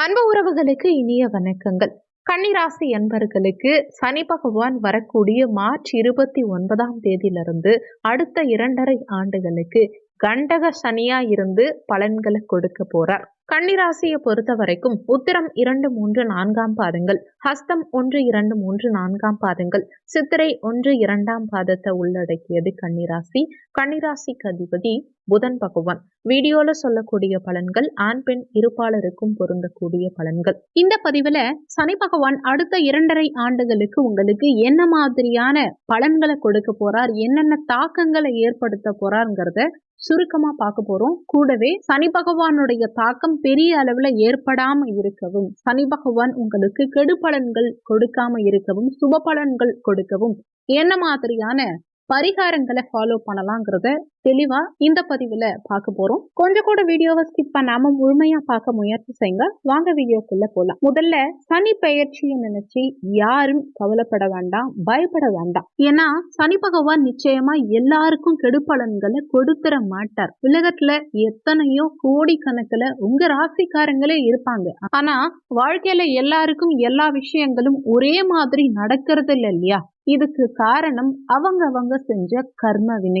அன்பு உறவுகளுக்கு இனிய வணக்கங்கள். கன்னிராசி அன்பர்களுக்கு சனி பகவான் வரக்கூடிய மார்ச் இருபத்தி ஒன்பதாம் தேதியிலிருந்து அடுத்த இரண்டரை ஆண்டுகளுக்கு கண்டக சனியா இருந்து பலன்களை கொடுக்க போறார். கன்னிராசியை பொறுத்த வரைக்கும் உத்திரம் இரண்டு மூன்று நான்காம் பாதங்கள். ஹஸ்தம் ஒன்று இரண்டு மூன்று நான்காம் பாதங்கள். சித்திரை ஒன்று இரண்டாம் பாதத்தை உள்ளடக்கியது கன்னிராசி. கன்னிராசிக்கு அதிபதி புதன் பகவான். வீடியோல சொல்லக்கூடிய பலன்கள் ஆண் பெண் இருப்பாளருக்கும் பொருந்தக்கூடிய பலன்கள். இந்த பதிவுல சனி பகவான் அடுத்த இரண்டரை ஆண்டுகளுக்கு உங்களுக்கு என்ன மாதிரியான பலன்களை கொடுக்க போறார் என்னென்ன தாக்கங்களை ஏற்படுத்த போறாருங்கிறத சுருக்கமா பார்க்க போறோம். கூடவே சனி பகவானுடைய தாக்கம் பெரிய அளவுல ஏற்படாம இருக்கவும் சனி பகவான் உங்களுக்கு கெடு பலன்கள் கொடுக்காம இருக்கவும் சுப பலன்கள் கொடுக்கவும் என்ன மாதிரியான பரிகாரங்களை ஃபாலோ பண்ணலாங்கிறத தெளிவா இந்த பதிவுல பார்க்க போறோம். கொஞ்சம் கூட வீடியோவை ஸ்கிப் பண்ணாம முழுமையா பார்க்க முயற்சி செய்யுங்க. வாங்க வீடியோக்குள்ள போலாம். முதல்ல சனி பெயர்ச்சியை நினைச்சு யாரும் கவலைப்பட வேண்டாம் பயப்பட வேண்டாம். ஏன்னா சனி பகவான் நிச்சயமா எல்லாருக்கும் கெடுப்பலன்களை கொடுத்துட மாட்டார். உலகத்துல எத்தனையோ கோடி கணக்குல உங்க ராசிக்காரங்களே இருப்பாங்க. ஆனா வாழ்க்கையில எல்லாருக்கும் எல்லா விஷயங்களும் ஒரே மாதிரி நடக்கிறது இல்லை இல்லையா? இதுக்கு காரணம் அவங்க அவங்க செஞ்ச கர்ம வினை.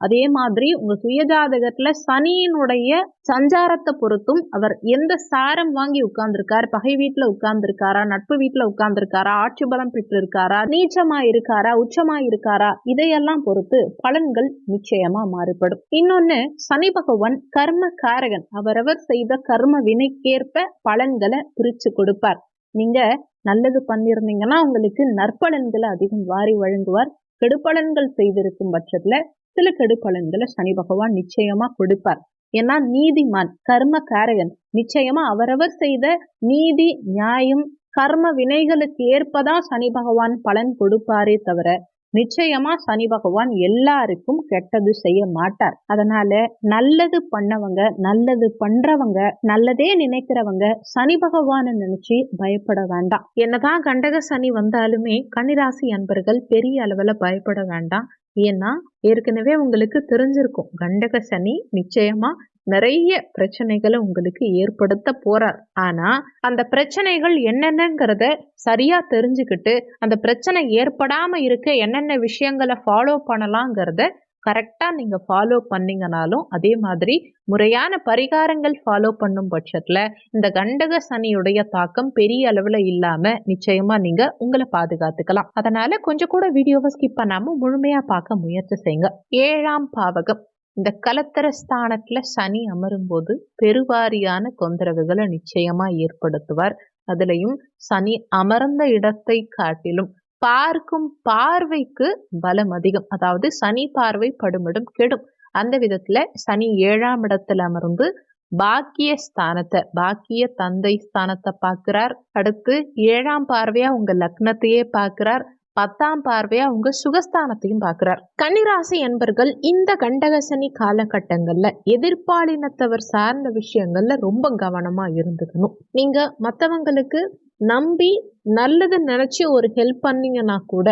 அதே மாதிரி உங்க சுயஜாதகத்துல சனியினுடைய சஞ்சாரத்தை பொறுத்தும் அவர் எந்த சாரம் வாங்கி உட்கார்ந்துருக்கார் பகை வீட்டுல உட்கார்ந்துருக்காரா நட்பு வீட்டுல உட்கார்ந்துருக்காரா ஆட்சி பலம் பெற்று இருக்காரா நீச்சமா இருக்காரா உச்சமா இருக்காரா இதையெல்லாம் பொறுத்து பலன்கள் நிச்சயமா மாறுபடும். இன்னொன்னு சனி பகவான் கர்ம காரகன் அவரவர் செய்த கர்ம வினைக்கேற்ப பலன்களை பிரிச்சு கொடுப்பார். நீங்க நல்லது பண்ணியிருந்தீங்கன்னா உங்களுக்கு நற்பலன்களை அதிகம் வாரி வழங்குவார். கெடுபலன்கள் செய்திருக்கும் பட்சத்துல சில கெடுப்பலன்களை சனி பகவான் நிச்சயமா கொடுப்பார். ஏன்னா நீதிமான் கர்ம காரகன் நிச்சயமா அவரவர் செய்த நீதி நியாயம் கர்ம வினைகளுக்கு ஏற்பதான் சனி பகவான் பலன் கொடுப்பாரே தவிர நிச்சயமா சனி பகவான் எல்லாருக்கும் கெட்டது செய்ய மாட்டார். அதனால நல்லது பண்ணவங்க நல்லது பண்றவங்க நல்லதே நினைக்கிறவங்க சனி பகவான நினைச்சு பயப்பட வேண்டாம். என்னதான் கண்டக சனி வந்தாலுமே கன்னிராசி அன்பர்கள் பெரிய அளவுல பயப்பட வேண்டாம். ஏன்னா ஏற்கனவே உங்களுக்கு தெரிஞ்சிருக்கும். கண்டக சனி நிச்சயமா நிறைய பிரச்சனைகளை உங்களுக்கு ஏற்படுத்த போறார். ஆனா அந்த பிரச்சனைகள் என்னென்னங்கிறத சரியா தெரிஞ்சுக்கிட்டு அந்த பிரச்சனை ஏற்படாம இருக்க என்னென்ன விஷயங்களை ஃபாலோ பண்ணலாங்கிறத கரெக்டாக நீங்கள் ஃபாலோ பண்ணீங்கனாலும் அதே மாதிரி முறையான பரிகாரங்கள் ஃபாலோ பண்ணும் பட்சத்தில் இந்த கண்டக சனியுடைய தாக்கம் பெரிய அளவில் இல்லாமல் நிச்சயமாக நீங்கள் உங்களை பாதுகாத்துக்கலாம். அதனால் கொஞ்சம் கூட வீடியோவை ஸ்கிப் பண்ணாமல் முழுமையாக பார்க்க முயற்சி செய்யுங்க. ஏழாம் பாவகம். இந்த கலத்தர ஸ்தானத்துல சனி அமரும் போது பெருவாரியான தொந்தரவுகளை நிச்சயமா ஏற்படுத்துவார். அதுலயும் சனி அமர்ந்த இடத்தை காட்டிலும் பார்க்கும் பார்வைக்கு பலம் அதிகம். அதாவது சனி பார்வை படுமிடம் கெடும். அந்த விதத்துல சனி ஏழாம் இடத்துல அமர்ந்து பாக்கிய ஸ்தானத்தை பாக்கிய தந்தை ஸ்தானத்தை பார்க்கிறார். அடுத்து ஏழாம் பார்வையா உங்க லக்னத்தையே பார்க்கிறார். பத்தாம் பார்வையா உங்க சுகஸ்தானத்தையும் பார்க்கிறார். கன்னிராசி என்பர்கள் இந்த கண்டகசனி காலகட்டங்கள்ல எதிர்பாலினத்தவர் சார்ந்த விஷயங்கள்ல ரொம்ப கவனமா இருந்துக்கணும். நீங்க மற்றவங்களுக்கு நம்பி நல்லதை நினைச்சு ஒரு ஹெல்ப் பண்ணீங்கன்னா கூட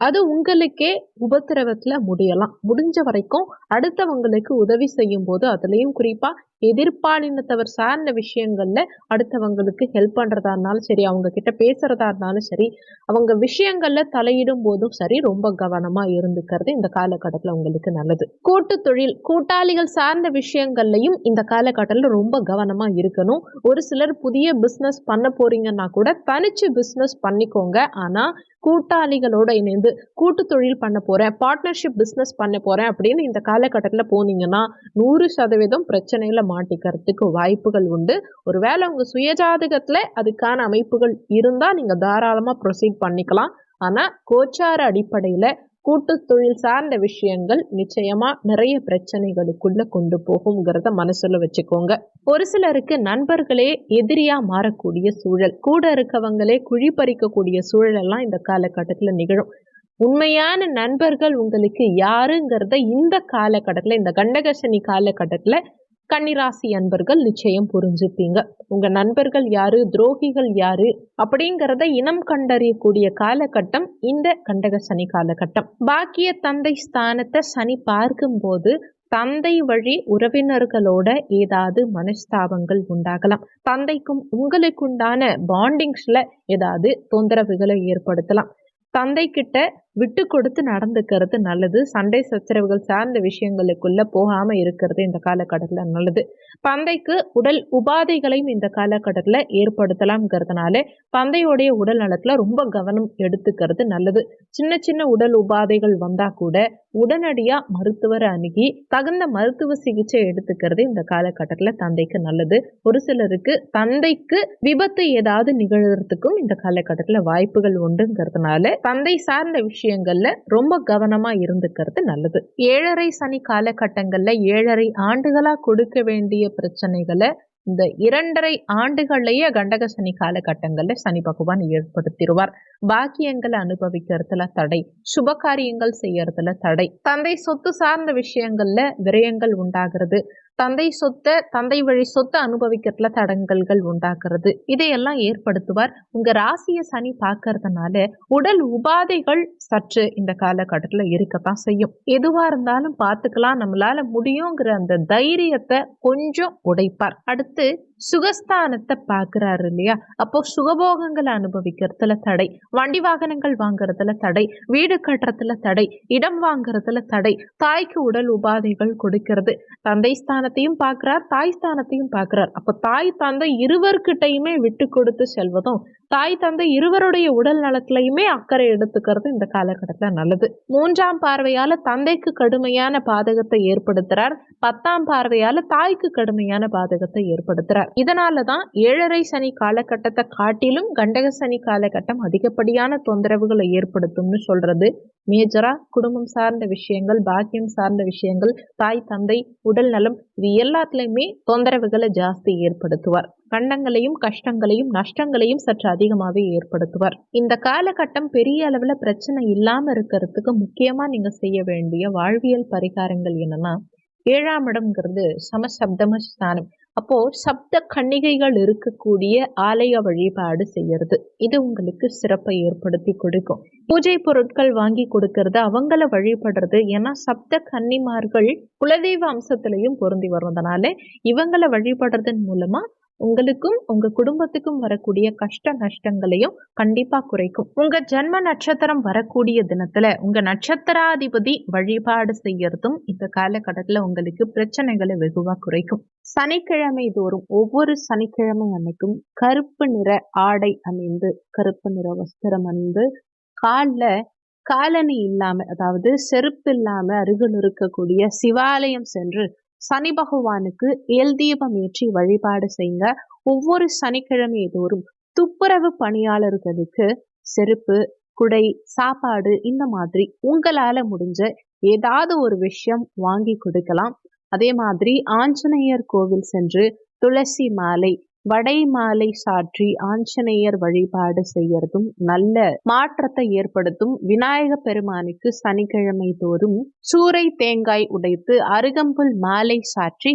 அது உங்களுக்கே உபத்திரவத்துல முடியலாம். முடிஞ்ச வரைக்கும் அடுத்தவங்களுக்கு உதவி செய்யும் போது அதுலயும் குறிப்பா எதிர்பாலினத்தவர் சார்ந்த விஷயங்கள்ல அடுத்தவங்களுக்கு ஹெல்ப் பண்றதா இருந்தாலும் சரி அவங்க கிட்ட பேசுறதா இருந்தாலும் சரி அவங்க விஷயங்கள்ல தலையிடும் போதும் சரி ரொம்ப கவனமா இருந்துக்கிறது இந்த காலகட்டத்துல உங்களுக்கு நல்லது. கூட்டு தொழில் கூட்டாளிகள் சார்ந்த விஷயங்கள்லையும் இந்த காலகட்டத்தில் ரொம்ப கவனமா இருக்கணும். ஒரு சிலர் புதிய பிஸ்னஸ் பண்ண போறீங்கன்னா கூட தனிச்சு பிஸ்னஸ் பண்ணிக்கோங்க. ஆனா கூட்டாளிகளோட இணைந்து கூட்டு தொழில் பண்ண போறேன் பார்ட்னர்ஷிப் பிஸ்னஸ் பண்ண போறேன் அப்படின்னு இந்த காலகட்டத்தில் போனீங்கன்னா நூறு சதவீதம் பிரச்சனையில் மாட்டிக்கிறதுக்கு வாய்ப்புகள் உண்டு. ஒருவேளை உங்கள் சுயஜாதகத்தில் அதுக்கான அமைப்புகள் இருந்தால் நீங்கள் தாராளமாக ப்ரொசீட் பண்ணிக்கலாம். ஆனால் கோச்சார அடிப்படையில் கூட்டு தொழில் சார்ந்த விஷயங்கள் நிச்சயமா நிறைய பிரச்சனைகளுக்குள்ள கொண்டு போகுங்கிறத மனசுல வச்சுக்கோங்க. ஒரு சிலருக்கு நண்பர்களே எதிரியா மாறக்கூடிய சூழல் கூட இருக்கவங்களே குழி பறிக்கக்கூடிய சூழல் எல்லாம் இந்த காலகட்டத்துல நிகழும். உண்மையான நண்பர்கள் உங்களுக்கு யாருங்கிறத இந்த காலகட்டத்தில் இந்த கண்டகசனி காலகட்டத்தில் கன்னிராசி அன்பர்கள் நிச்சயம் புரிஞ்சுப்பீங்க. உங்க நண்பர்கள் யாரு? துரோகிகள் யாரு? அப்படிங்கிறத இனம் கண்டறியக்கூடிய காலகட்டம் இந்த கண்டக சனி காலகட்டம். பாக்கிய தந்தை ஸ்தானத்தை சனி பார்க்கும்போது தந்தை வழி உறவினர்களோட ஏதாவது மனஸ்தாபங்கள் உண்டாகலாம். தந்தைக்கும் உங்களுக்குண்டான பாண்டிங்ஸ்ல ஏதாவது தொந்தரவுகளை ஏற்படுத்தலாம். தந்தை கிட்ட விட்டு கொடுத்து நடந்துக்கிறது நல்லது. சண்டை சச்சரவுகள் சார்ந்த விஷயங்களுக்குள்ள போகாம இருக்கிறது இந்த காலகட்டத்தில் நல்லது. பந்தைக்கு உடல் உபாதைகளையும் இந்த காலகட்டத்தில் ஏற்படுத்தலாம்ங்கிறதுனால பந்தையோடைய உடல் நலத்துல ரொம்ப கவனம் எடுத்துக்கிறது நல்லது. சின்ன சின்ன உடல் உபாதைகள் வந்தா கூட உடனடியா மருத்துவரை அணுகி தகுந்த மருத்துவ சிகிச்சை எடுத்துக்கிறது இந்த காலகட்டத்தில் தந்தைக்கு நல்லது. ஒரு சிலருக்கு தந்தைக்கு விபத்து ஏதாவது நிகழ்றதுக்கும் இந்த காலகட்டத்தில் வாய்ப்புகள் உண்டுங்கிறதுனால தந்தை சார்ந்த விஷயம் விஷயங்கள்ல ரொம்ப கவனமா இருந்துக்கிறது நல்லது. ஏழரை சனி காலகட்டங்கள்ல ஏழரை ஆண்டுகளா கொடுக்க வேண்டிய பிரச்சனைகளை இந்த இரண்டரை ஆண்டுகள்லயே கண்டக சனி காலகட்டங்கள்ல சனி பகவான் ஏற்படுத்திடுவார். பாக்கியங்களை அனுபவிக்கிறதுல தடை சுப காரியங்கள் செய்யறதுல தடை தந்தை சொத்து சார்ந்த விஷயங்கள்ல விரயங்கள் உண்டாகிறது. தந்தை சொத்தை தந்தை வழி சொத்தை அனுபவிக்கிறதுல தடங்கல்கள் உண்டாக்குறது. இதையெல்லாம் ஏற்படுத்துவார். உங்க ராசிய சனி பார்க்கறதுனால உடல் உபாதைகள் சற்று இந்த காலகட்டத்தில் இருக்கத்தான் செய்யும். எதுவா இருந்தாலும் பார்த்துக்கலாம். நம்மளால முடியுங்கிற அந்த தைரியத்தை கொஞ்சம் உடைப்பார். அடுத்து சுகஸ்தானத்தை பார்க்குறாரு இல்லையா அப்போ சுகபோகங்களை அனுபவிக்கிறதுல தடை வண்டி வாகனங்கள் வாங்குறதுல தடை வீடு கட்டுறதுல தடை இடம் வாங்குறதுல தடை தாய்க்கு உடல் உபாதைகள் கொடுக்கிறது. தந்தை ஸ்தானத்தையும் பார்க்குறார் தாய் ஸ்தானத்தையும் பார்க்குறார். அப்போ தாய் தந்தை இருவர்கிட்டையுமே விட்டு கொடுத்து செல்வதும் தாய் தந்தை இருவருடைய உடல் நலத்திலையுமே அக்கறை எடுத்துக்கிறது இந்த காலகட்டத்தில் நல்லது. மூன்றாம் பார்வையால தந்தைக்கு கடுமையான பாதகத்தை ஏற்படுத்துறார். பத்தாம் பார்வையால தாய்க்கு கடுமையான பாதகத்தை ஏற்படுத்துறார். இதனால தான் ஏழரை சனி காலகட்டத்தை காட்டிலும் கண்டக சனி காலகட்டம் அதிகப்படியான தொந்தரவுகளை ஏற்படுத்தும்னு சொல்றது. மேஜரா குடும்பம் சார்ந்த விஷயங்கள் பாக்கியம் சார்ந்த விஷயங்கள் தாய் தந்தை உடல் நலம் இது எல்லாத்துலயுமே தொந்தரவுகளை ஜாஸ்தி ஏற்படுத்துவார். கண்டங்களையும் கஷ்டங்களையும் நஷ்டங்களையும் சற்று அதிகமாகவே ஏற்படுத்துவார். இந்த காலகட்டம் பெரிய அளவுல பிரச்சனை இல்லாம இருக்கிறதுக்கு முக்கியமா நீங்க செய்ய வேண்டிய வாழ்வியல் பரிகாரங்கள் என்னன்னா ஏழாம் இடம்ங்கிறது சமசப்தம ஸ்தானம் அப்போ சப்த கன்னிகைகள் இருக்கக்கூடிய ஆலய வழிபாடு செய்யறது. இது உங்களுக்கு சிறப்பை ஏற்படுத்தி கொடுக்கும். பூஜை பொருட்கள் வாங்கி கொடுக்கறது அவங்கள வழிபடுறது. ஏன்னா சப்த கன்னிமார்கள் குலதெய்வ அம்சத்திலையும் பொருந்தி வருவதனால இவங்களை வழிபடுறதன் மூலமா உங்களுக்கும் உங்க குடும்பத்துக்கும் வரக்கூடிய கஷ்ட நஷ்டங்களையும் கண்டிப்பா குறைக்கும். உங்க ஜென்ம நட்சத்திரம் வரக்கூடிய தினத்துல உங்க நட்சத்திராதிபதி வழிபாடு செய்யறதும் இந்த காலகட்டத்துல உங்களுக்கு பிரச்சனைகளை வெகுவா குறைக்கும். சனிக்கிழமை தோறும் ஒவ்வொரு சனிக்கிழமை அன்னைக்கும் கருப்பு நிற ஆடை அணிந்து கருப்பு நிற வஸ்திரம் அணிந்து காலில் காலணி இல்லாம அதாவது செருப்பு இல்லாம அருகில் இருக்கக்கூடிய சிவாலயம் சென்று சனி பகவானுக்கு எல் தீபம் ஏற்றி வழிபாடு செய்யுங்க ஒவ்வொரு சனிக்கிழமை தோறும் துப்புரவு பணியாளர்களுக்கு செருப்பு குடை சாப்பாடு இந்த மாதிரி உங்களால முடிஞ்ச ஏதாவது ஒரு விஷயம் வாங்கி கொடுக்கலாம். அதே மாதிரி ஆஞ்சநேயர் கோவில் சென்று துளசி மாலை வடை மாலை சாற்றி ஆஞ்சநேயர் வழிபாடு செய்யறதும் நல்ல மாற்றத்தை ஏற்படுத்தும். விநாயக பெருமானுக்கு சனிக்கிழமை தோறும் சூறை தேங்காய் உடைத்து அருகம்புல் மாலை சாற்றி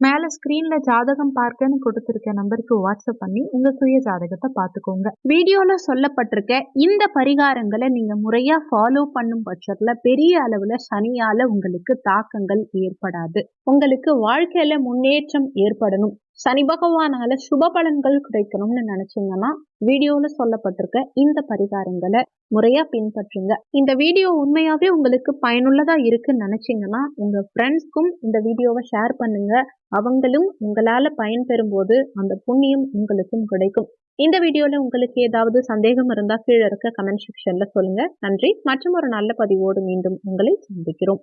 மேல ஸ்கிரீன்ல ஜாதகம் பார்க்கன்னு கொடுத்திருக்க நம்பருக்கு வாட்ஸ்அப் பண்ணி உங்க சுய ஜாதகத்தை பார்த்துக்கோங்க. வீடியோல சொல்லப்பட்டிருக்க இந்த பரிகாரங்களை நீங்க முறையா ஃபாலோ பண்ணும் பட்சத்துல பெரிய அளவுல சனியால உங்களுக்கு தாக்கங்கள் ஏற்படாது. உங்களுக்கு வாழ்க்கையில முன்னேற்றம் ஏற்படணும். சனி பகவானால சுப பலன்கள் கிடைக்கணும்னு நினைச்சீங்கன்னா வீடியோல சொல்லப்பட்டிருக்க இந்த பரிகாரங்களை முறையா பின்பற்றுங்க. இந்த வீடியோ உண்மையாவே உங்களுக்கு பயனுள்ளதா இருக்குன்னு நினைச்சீங்கன்னா உங்க ஃப்ரெண்ட்ஸ்க்கும் இந்த வீடியோவை ஷேர் பண்ணுங்க. அவங்களும் உங்களால பயன்பெறும் போது அந்த புண்ணியம் உங்களுக்கும் கிடைக்கும். இந்த வீடியோல உங்களுக்கு ஏதாவது சந்தேகம் இருந்தா கீழே இருக்க கமெண்ட் செக்ஷன்ல சொல்லுங்க. நன்றி. மற்றும் ஒரு நல்ல பதிவோடு மீண்டும் உங்களை சந்திக்கிறோம்.